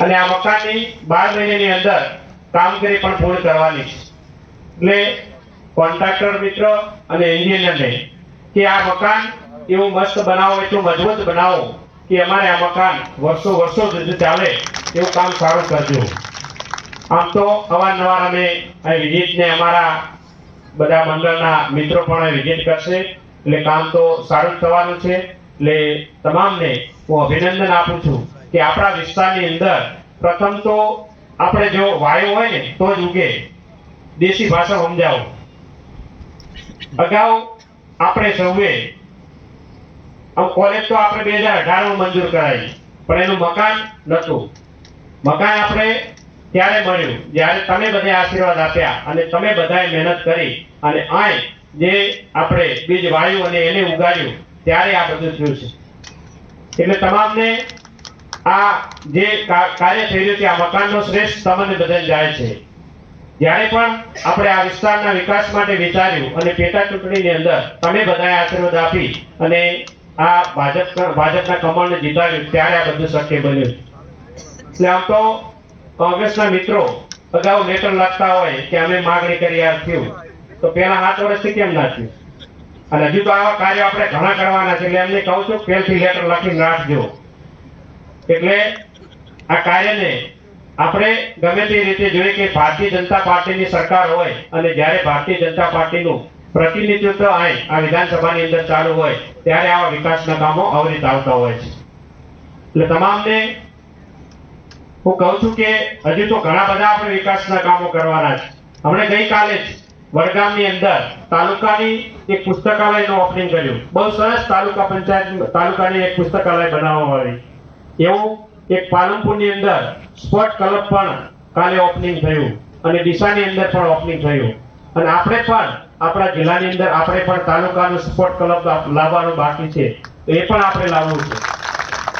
અને આ મકાનની બાર મહિનાની અંદર કામગીરી પણ પૂર્ણ કરવાની છે. એટલે કોન્ટ્રાક્ટર મિત્ર અને એન્જિનિયરને કે આ મકાન એવું મસ્ત બનાવો, એટલું મજબૂત બનાવો કે અમારે આ મકાન વર્ષો વર્ષો સુધી ચાલે એવું કામ સારું કરજો. આમ તો અવારનવાર અમે અહીં વિઝિટને અમારા બધા મંડળના મિત્રો પણ અહીં વિઝિટ કરશે. એટલે કામ તો સારું થવાનું છે. એટલે તમામને હું અભિનંદન આપું છું. કે આપણા વિસ્તારની અંદર પ્રથમ તો આપણે જો વાયુ હોય ને, તો જ ઉગે. દેશી ભાષા સમજાવો. અગાઉ આપણે સૌએ કોલેજ તો આપણે બે હજાર અઢારમાં મંજૂર કરાવી, પણ એનું મકાન નહોતું. મકાન આપણે ત્યારે મળ્યું, જ્યારે તમે બધા આશીર્વાદ આપ્યા અને તમે બધાએ મહેનત કરી અને આય જે આપણે બીજ વાયુ અને એને ઉગાડ્યું, ત્યારે આ બધું થયું છે. એટલે તમામને આ જે કાર્ય થઈ રહ્યું છે, આ મકાનનો શ્રેષ્ઠ સંબંધ બદલ જાય છે. જ્યારે પણ આપણે આ વિસ્તારના વિકાસ માટે વિચાર્યું અને પેટા ચૂંટણીની અંદર તમે બધાએ આશીર્વાદ આપી અને આ ભાજપ, ભાજપના કમળને જીતાડ્યું, ત્યારે આ બધું શક્ય બન્યું. એટલે આમ તો કોંગ્રેસના મિત્રો અગાઉ લેટર લખતા હોય કે અમે માગણી કરી આ થયું, તો પેલા સાત વર્ષથી કેમ ના થયું? અને હજુ તો આવા કાર્યો આપણે ઘણા કરવાના છે, એટલે એમને કહું છું, પહેલથી લેટર લખીને રાખજો. એટલે આ કાર્યને આપણે ગમે તે રીતે જોઈએ કે ભારતીય જનતા પાર્ટીની સરકાર હોય અને જ્યારે ભારતીય જનતા પાર્ટીનું પ્રતિનિધિત્વ અહીં આ વિધાનસભાની અંદર ચાલુ હોય, ત્યારે આવા વિકાસના કામો અવરિત આવતા હોય છે. એટલે તમામને હું કહું છું કે હજુ તો ઘણા બધા આપણે વિકાસના કામો કરવાના છે. હમણે ગઈકાલે જ વડગામની અંદર તાલુકાની એક પુસ્તકાલયનું ઓપનિંગ કર્યું. બહુ સરસ તાલુકા પંચાયત, તાલુકાની એક પુસ્તકાલય બનાવવામાં આવી. એવું એક પાલનપુરની અંદર સ્પોર્ટ ક્લબ પણ કાલે ઓપનિંગ થયું અને ડીસાની અંદર પણ ઓપનિંગ થયું. અને આપણે પણ આપણા જિલ્લાની અંદર આપણે પણ તાલુકાનું સ્પોર્ટ ક્લબ લાવવાનું બાકી છે. તો એ પણ આપણે લાવવું છે.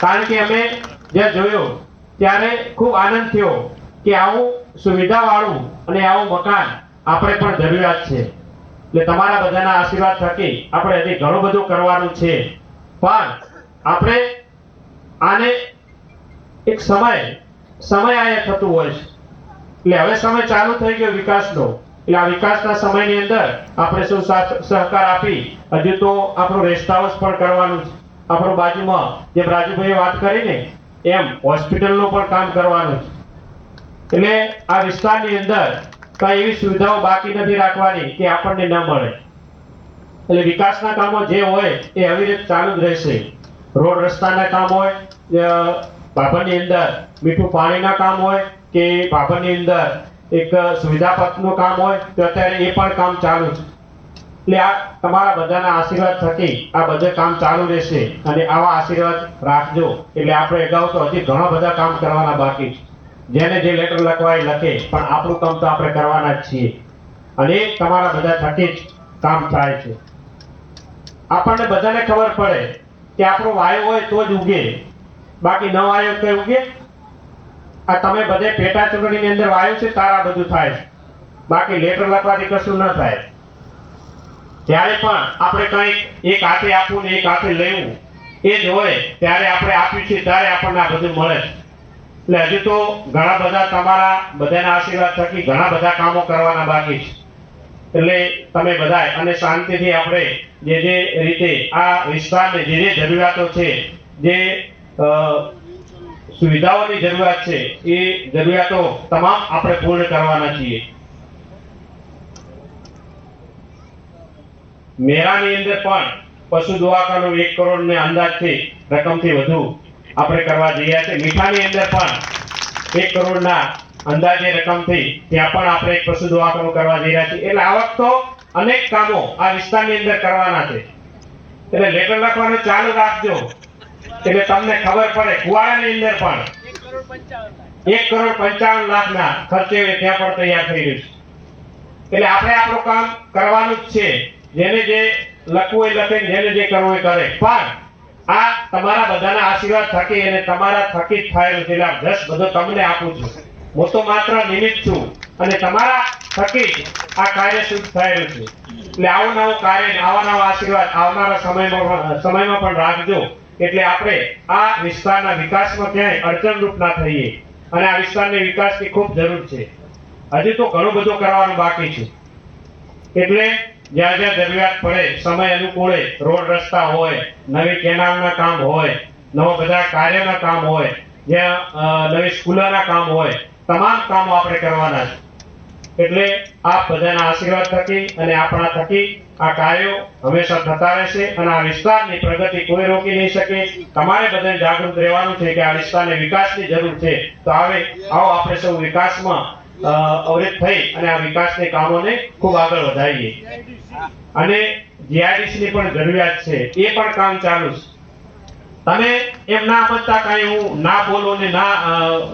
કારણ કે અમે જ્યાં જોયું ત્યારે ખૂબ આનંદ થયો કે આવું સુવિધાવાળું અને આવું મકાન આપણે પણ જરૂરિયાત છે. એટલે તમારા બધાના આશીર્વાદ થકી આપણે હજી ઘણું બધું કરવાનું છે. પણ આપણે આને એક સમય સમય આયા થતું હોય છે. એટલે હવે સમય ચાલુ થઈ ગયો વિકાસનો. એટલે આ વિકાસના સમયની અંદર આપણે શું સહકાર આપી, હજુ તો આપણું રેસ્ટ હાઉસ પણ કરવાનું છે. આપણું બાજુમાં જે રાજુભાઈએ વાત કરી ને, એમ હોસ્પિટલનું પણ કામ કરવાનું છે. એટલે આ વિસ્તારની અંદર કઈ એવી સુવિધાઓ બાકી નથી રાખવાની કે આપણને ન મળે. એટલે વિકાસના કામો જે હોય એ આવી રીતે ચાલુ જ રહેશે. રોડ રસ્તાના કામ હોય ભાભરની અંદર મીઠું પાણીના કામ હોય કે ભાભરની અંદર એક સુવિધા પથનું કામ હોય, તો અત્યારે એ પણ કામ ચાલુ છે. એટલે આ તમારા બધાના આશીર્વાદ થકી આ બધે કામ ચાલુ રહેશે અને આવા આશીર્વાદ રાખજો. એટલે આપણે અગાઉ તો હજી ઘણા બધા કામ કરવાના બાકી છે. જેને જે લેટર લખવા એ લખે, પણ આપણું કામ તો આપણે કરવાના જ છીએ. અને તમારા બધા થકી જ કામ થાય છે. આપણને બધાને ખબર પડે કે આપણો વાયો હોય તો જ ઉગે. બાકી ન વાયો તો ઉગે. આ તમે બધે પેટા ચૂંટણીની અંદર વાયુ છે, તારા બધું થાય બાકી લેટર લખવાથી કશું ન થાય. ત્યારે પણ આપણે કંઈક એક હાથે આપવું ને એક હાથે લેવું. એ જ હોય, ત્યારે આપણે આપ્યું છે, ત્યારે આપણને આ બધું મળે એટલે હજુ તો ઘણા બધા તમારા બધાના આશીર્વાદ થકી ઘણા બધા કામો કરવાના બાકી છે. એટલે તમે બધા અને શાંતિથી આપણે જે જે રીતે આ વિસ્તારને જે જે જરૂરિયાતો છે, જે સુવિધાઓની જરૂરિયાત છે, એ જરૂરિયાતો તમામ આપણે પૂર્ણ કરવાના છીએ. મેળાની અંદર પણ પશુ દવાખાનો એક કરોડ ને અંદાજથી રકમથી વધુ આપણે કરવા જઈ રહ્યા છે. મીઠાની અંદર પણ એક કરોડના અંદાજે રકમથી ત્યાં પણ આપણે એક પશુ દવાખાનું કરવા જઈ રહ્યા છીએ. એટલે આ વખત તો અનેક કામો આ વિસ્તારની અંદર કરવાના છે. એટલે લેટર લખવાનું ચાલુ રાખજો. એટલે તમને ખબર પડે, કુવાડાની અંદર પણ એક કરોડ પંચાવન લાખના ખર્ચે ત્યાં પણ તૈયાર થઈ રહ્યું છે. એટલે આપણે આપણું કામ કરવાનું જ છે. જેને જે લખવું એ લખે જેને જે કરવું એ કરે. પણ આ તમારા બધાના આશીર્વાદ થકી અને તમારા થકી જ થયેલું છે. એટલે આ બધો તમને આપું છું. હું તો માત્ર નિમિત્ત છું. અને તમારા થકી આ કાર્ય શુદ્ધ થયેલું છે. એટલે આવું નવું કાર્ય આવા નવા આશીર્વાદ આવનારા સમયમાં સમયમાં પણ રાખજો. એટલે આપણે આ વિસ્તારના વિકાસમાં ક્યાંય અડચણરૂપ ના થઈએ. અને આ વિસ્તારને વિકાસની ખૂબ જરૂર છે. હજી તો ઘણું બધું કરવાનું બાકી છે. એટલે જ્યાં જ્યાં જરૂરિયાત પડે, સમય અનુકૂળે, રોડ રસ્તા હોય, નવી કેનાલના કામ હોય, નવા બધા કાર્યના કામ હોય, જ્યાં નવી સ્કૂલોના કામ હોય, તમામ કામો આપણે કરવાના છે. એટલે આપ બધાના આશીર્વાદ થકી અને આપણા થકી આ કાર્યો હંમેશા થતા રહેશે અને આ વિસ્તારની પ્રગતિ કોઈ રોકી નહીં શકે. તમારે બધાને જાગૃત રહેવાનું છે કે આ વિસ્તારને વિકાસની જરૂર છે. તો આવે આવો આપણે સૌ વિકાસમાં અવરિત થઈ અને આ વિકાસની કામોને ખૂબ આગળ વધારીએ. અને જીઆઈડીસીની પણ જરૂરિયાત છે. એ પણ કામ ચાલુ છે. તમે એમ ના સમજતા કઈ હું ના બોલું ને ના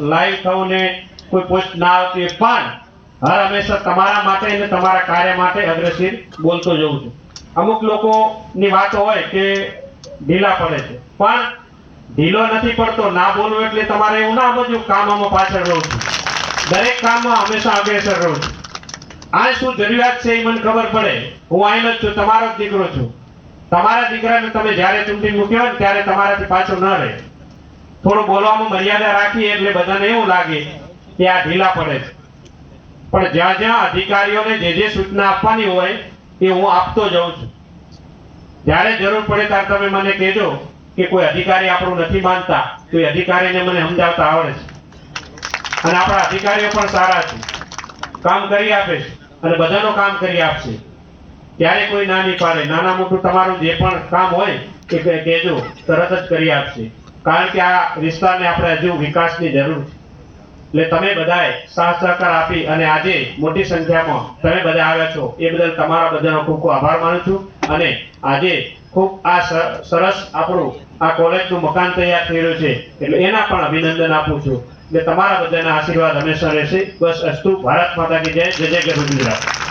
લાઈવ થવું ને કોઈ પોસ્ટ ના આવતી પણ હર હંમેશા તમારા માટે અને તમારા કાર્ય માટે અગ્રેસર બોલતો જઉં છું. અમુક લોકોની વાતો હોય કે ઢીલા પડે છે. પણ ઢીલો નથી પડતો. ના બોલવું એટલે તમારે એવું ના બધું કામમાં પાછળ રહું છું. દરેક કામમાં હંમેશા અગ્રેસર રહું છું. આ શું જરૂરિયાત છે એ મને ખબર પડે. હું આઈનો જ છું, તમારો જ દીકરો છું. તમારા દીકરાને તમે જ્યારે ચૂંટી મૂક્યો ને ત્યારે તમારાથી પાછો ન રહે. થોડું બોલવામાં મર્યાદા રાખીએ એટલે બધાને એવું લાગે કે આ ઢીલા પડે છે. પણ જ્યાં જ્યાં અધિકારીઓને જે જે સૂચના આપવાની હોય એ હું આપતો જાઉં છું. જ્યારે જરૂર પડે ત્યારે તમે મને કહેજો કે કોઈ અધિકારી આપણું નથી માનતા, તો એ અધિકારીને મને સમજાવતા આવડે છે. અને આપણા અધિકારીઓ પણ સારા છે. કામ કરી આપે છે અને બધાનું કામ કરી આપશે. ત્યારે કોઈ ના નહીં પાડે નાના મોટું તમારું જે પણ કામ હોય એ કહેજો, તરત જ કરી આપશે. કારણ કે આ વિસ્તારને આપણે હજુ વિકાસની જરૂર છે. એટલે તમે બધાએ સાથ આપી અને આજે મોટી સંખ્યામાં તમે બધા આવ્યા છો. એ બદલ તમારા બધાનો ખૂબ ખૂબ આભાર માનું છું અને આજે ખૂબ આ સરસ આપણું આ કોલેજનું મકાન તૈયાર થઈ રહ્યું છે. એટલે એના પણ અભિનંદન આપું છું. એટલે તમારા બધાના આશીર્વાદ હંમેશા રહેશે. બસ અસ્તુ, ભારત માતા કી જય. જય જય ગુજરાત.